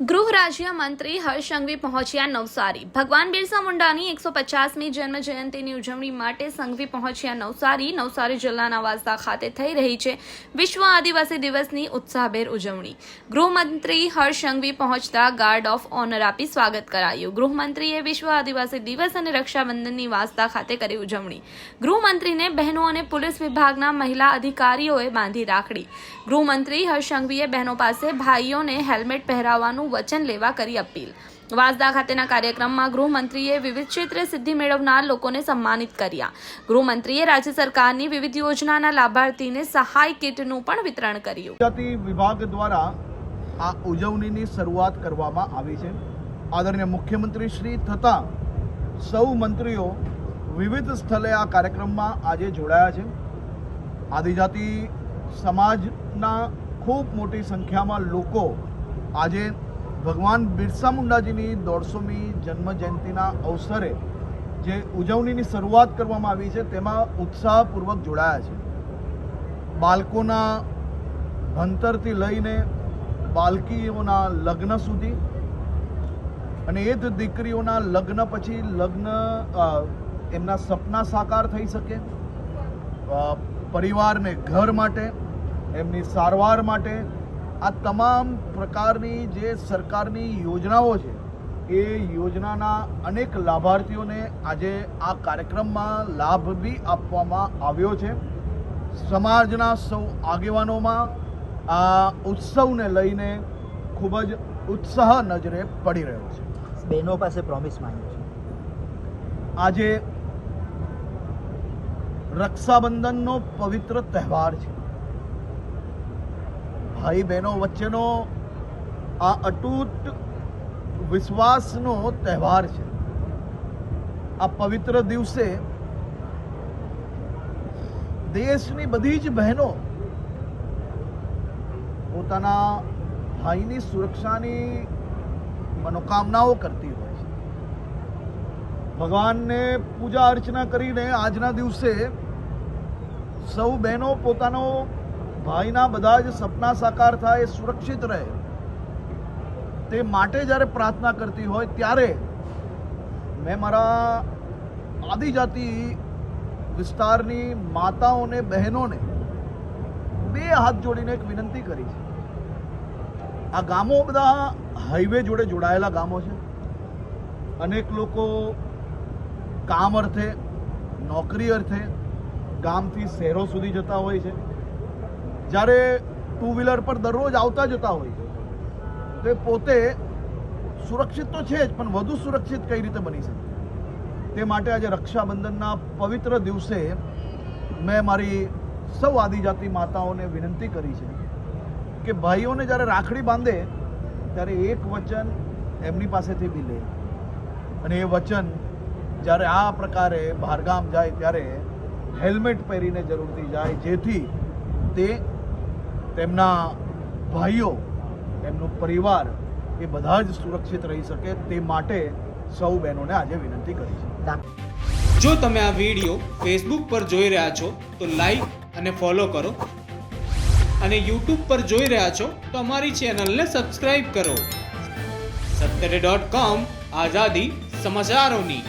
ગૃહ રાજ્ય મંત્રી હર્ષ સંઘવી પહોંચ્યા નવસારી. ભગવાન બિરસા મુંડાની એકસો પચાસમી જન્મ જયંતિની ઉજવણી માટે સંઘવી પહોંચ્યા નવસારી નવસારી જિલ્લાના વાંસદા ખાતે થઈ રહી છે વિશ્વ આદિવાસી દિવસની ઉત્સાહભેર ઉજવણી. ગૃહમંત્રી હર્ષ સંઘવી પહોંચતા ગાર્ડ ઓફ ઓનર આપી સ્વાગત કરાયું. ગૃહમંત્રીએ વિશ્વ આદિવાસી દિવસ અને રક્ષાબંધનની વાસ્તા ખાતે કરી ઉજવણી. ગૃહમંત્રીને બહેનો અને પોલીસ વિભાગના મહિલા અધિકારીઓએ બાંધી રાખડી. ગૃહમંત્રી હર્ષ સંઘવીએ બહેનો પાસે ભાઈઓને હેલ્મેટ પહેરાવવાનું વચન લેવા કરી અપીલ. વાંસદા ખાતેના કાર્યક્રમમાં ગૃહમંત્રીએ વિવિધ ક્ષેત્રે સિદ્ધિ મેળવનાર લોકોને સન્માનિત કર્યા. ગૃહમંત્રીએ રાજ્ય સરકારની વિવિધ યોજનાના લાભાર્થીને સહાય કીટનું પણ વિતરણ કર્યું. જાતિ વિભાગ દ્વારા આ ઉજવણીની શરૂઆત કરવામાં આવી છે. આદરણીય મુખ્યમંત્રી શ્રી થતા સૌ મંત્રીઓ વિવિધ સ્થળે આ કાર્યક્રમમાં આજે જોડાયા છે. આદિજાતિ સમાજના ખૂબ મોટી સંખ્યામાં લોકો આજે ભગવાન બિરસા મુંડાજીની દોઢસોમી જન્મ જયંતિના અવસરે જે ઉજવણીની શરૂઆત કરવામાં આવી છે, તેમાં ઉત્સાહપૂર્વક જોડાયા છે. બાળકોના ભણતરથી લઈને બાળકીઓના લગ્ન સુધી અને એ જ દીકરીઓના લગ્ન પછી લગ્ન એમના સપના સાકાર થઈ શકે પરિવારને ઘર માટે, એમની સારવાર માટે આ તમામ પ્રકારની જે સરકારની યોજનાઓ છે એ યોજનાના અનેક લાભાર્થીઓને આજે આ કાર્યક્રમમાં લાભ બી આપવામાં આવ્યો છે. સમાજના સૌ આગેવાનોમાં આ ઉત્સવને લઈને ખૂબ જ ઉત્સાહ નજરે પડી રહ્યો છે. બહેનો પાસે પ્રોમિસ માંગ્યું છે આજે રક્ષાબંધનનો પવિત્ર તહેવાર છે. ભાઈ બહેનો વચ્ચેનો આ અતૂટ વિશ્વાસનો તહેવાર છે. આ પવિત્ર દિવસે દેશની બધી જ બહેનો પોતાના ભાઈની સુરક્ષાની મનોકામનાઓ કરતી હોય છે. ભગવાનને પૂજા અર્ચના કરીને આજના દિવસે સૌ બહેનો પોતાનો ભાઈના બધા જ સપના સાકાર થાય, એ સુરક્ષિત રહે. તે માટે જ્યારે પ્રાર્થના કરતી હોય ત્યારે મેં મારા આદિજાતિ વિસ્તારની માતાઓને, બહેનોને બે હાથ જોડીને એક વિનંતી કરી છે. આ ગામો બધા હાઈવે જોડે જોડાયેલા ગામો છે. અનેક લોકો કામ અર્થે, નોકરી અર્થે ગામથી શહેરો સુધી જતા હોય છે. જ્યારે ટુ વ્હીલર પર દરરોજ આવતા જતા હોય તો એ પોતે સુરક્ષિત તો છે જ, પણ વધુ સુરક્ષિત કઈ રીતે બની શકે? તે માટે આજે રક્ષાબંધનના પવિત્ર દિવસે મેં મારી સૌ આદિજાતિ માતાઓને વિનંતી કરી છે કે ભાઈઓને જ્યારે રાખડી બાંધે, ત્યારે એક વચન એમની પાસેથી બી લે. અને એ વચન જ્યારે આ પ્રકારે બહારગામ જાય ત્યારે હેલ્મેટ પહેરીને જરૂરથી જાય, જેથી તે તેમના ભાઈઓ એમનો પરિવાર એ બધા જ સુરક્ષિત રહી શકે તે માટે સૌ બહેનોને આજે વિનંતી કરી છે. જો તમે આ વીડિયો ફેસબુક પર જોઈ રહ્યા છો, તો લાઈક અને ફોલો કરો. અને યુટ્યુબ પર જોઈ રહ્યા છો, તો અમારી ચેનલને સબસ્ક્રાઈબ કરો. સત્તરે ડોટ કોમ આઝાદી સમાચારોની.